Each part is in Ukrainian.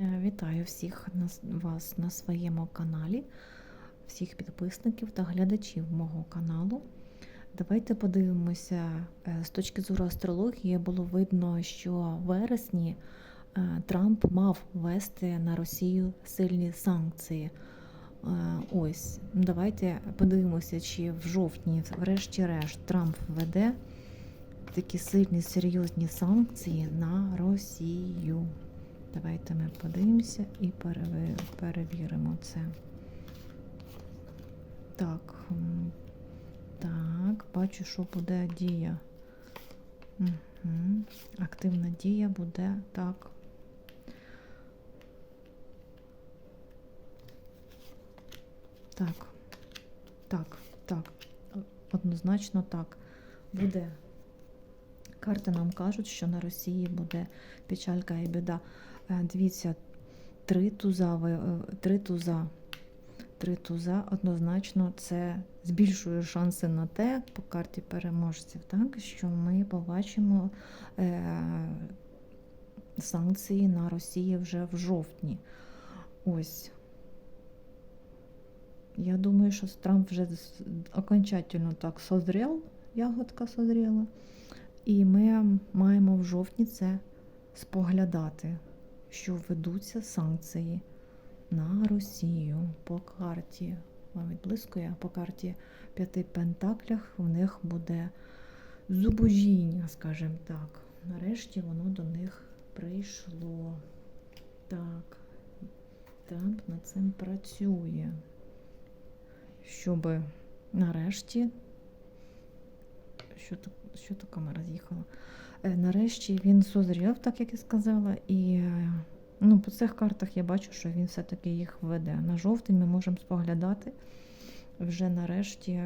Е, Вітаю всіх вас на своєму каналі, всіх підписників та глядачів мого каналу. Давайте подивимося, е, з точки зору астрології було видно, що в вересні е, Трамп мав ввести на Росію сильні санкції. Ось, давайте подивимося, чи в жовтні, врешті-решт, Трамп введе такі сильні серйозні санкції на Росію. Давайте ми подивимося і перевіримо це. Так. Так, бачу, що буде дія. Угу. Активна дія буде так. Так. Так, так. Однозначно так. Буде. Карти нам кажуть, що на Росії буде печалька і біда. Е, Дивіться, три туза, е, три туза. Три туза однозначно це збільшує шанси на те по карті переможців, так, що ми побачимо е, санкції на Росії вже в жовтні. Ось. Я думаю, що Трамп вже окончательно так созрів, ягодка созріла. І ми маємо в жовтні це споглядати, що ведуться санкції на Росію по карті. Вам відблискує по карті п'яти пентаклях в них буде зубожіння, скажімо так. Нарешті воно до них прийшло. Так, Трамп над цим працює, щоб нарешті. Що що то камера з'їхала? Е, Нарешті він созрів, так як я сказала, і е, ну, по цих картах я бачу, що він все-таки їх веде. На жовтень ми можемо споглядати вже нарешті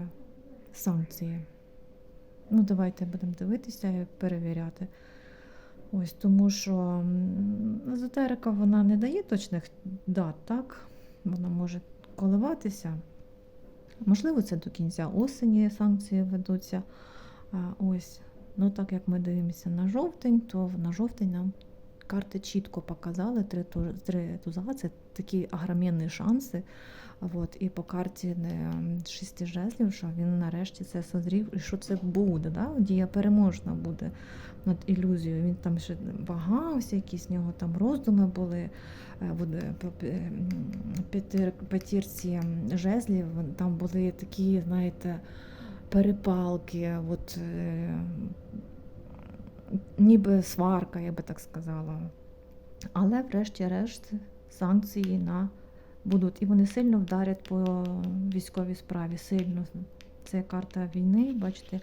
санкції. Ну, давайте будемо дивитися і перевіряти. Ось тому що езотерика вона не дає точних дат, так? Вона може коливатися. Можливо, це до кінця осені санкції ведуться. Ось. Ну, так як ми дивимося на жовтень, то на жовтень нам карти чітко показали три, три туза. Це такі агромінні шанси. От, і по карті е, шісті жезлів, що він нарешті це созрів, і що це буде, да? дія переможна буде над ілюзією. Він там ще вагався, якісь в нього там роздуми були. Е, в е, п'ятірці жезлів, там були такі, знаєте, перепалки, от, е, ніби сварка, я би так сказала. Але врешті-решт санкції на будуть. І вони сильно вдарять по військовій справі. Сильно. Це карта війни, бачите,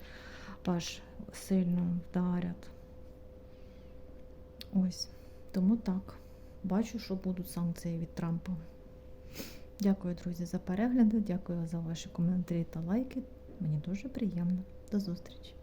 аж сильно вдарять. Ось. Тому так. Бачу, що будуть санкції від Трампа. Дякую, друзі, за перегляди. Дякую за ваші коментарі та лайки. Мені дуже приємно. До зустрічі!